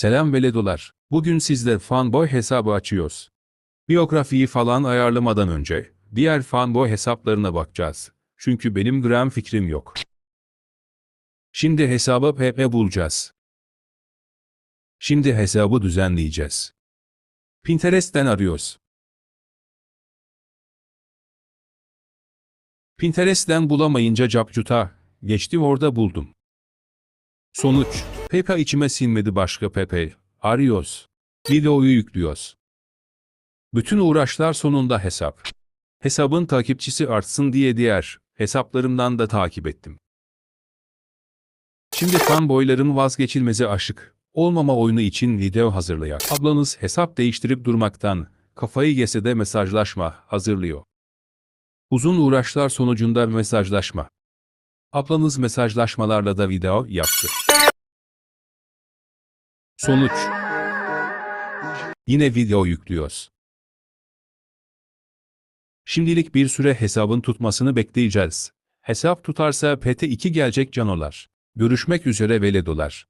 Selam veledolar. Bugün sizle fanboy hesabı açıyoruz. Biyografiyi falan ayarlamadan önce diğer fanboy hesaplarına bakacağız. Çünkü benim gram fikrim yok. Şimdi hesabı PP bulacağız. Şimdi hesabı düzenleyeceğiz. Pinterest'ten arıyoruz. Pinterest'ten bulamayınca Capcut'a geçti orada buldum. Sonuç, Pepe içime sinmedi başka Pepe. Arıyoruz. Videoyu yüklüyoruz. Bütün uğraşlar sonunda hesap. Hesabın takipçisi artsın diye diğer hesaplarımdan da takip ettim. Şimdi fanboyların vazgeçilmezi aşık olmama oyunu için video hazırlayak. Ablanız hesap değiştirip durmaktan kafayı yese de mesajlaşma hazırlıyor. Uzun uğraşlar sonucunda mesajlaşma. Ablanız mesajlaşmalarla da video yaptı. Sonuç. Yine video yüklüyoruz. Şimdilik bir süre hesabın tutmasını bekleyeceğiz. Hesap tutarsa PT2 gelecek canolar. Görüşmek üzere veledolar.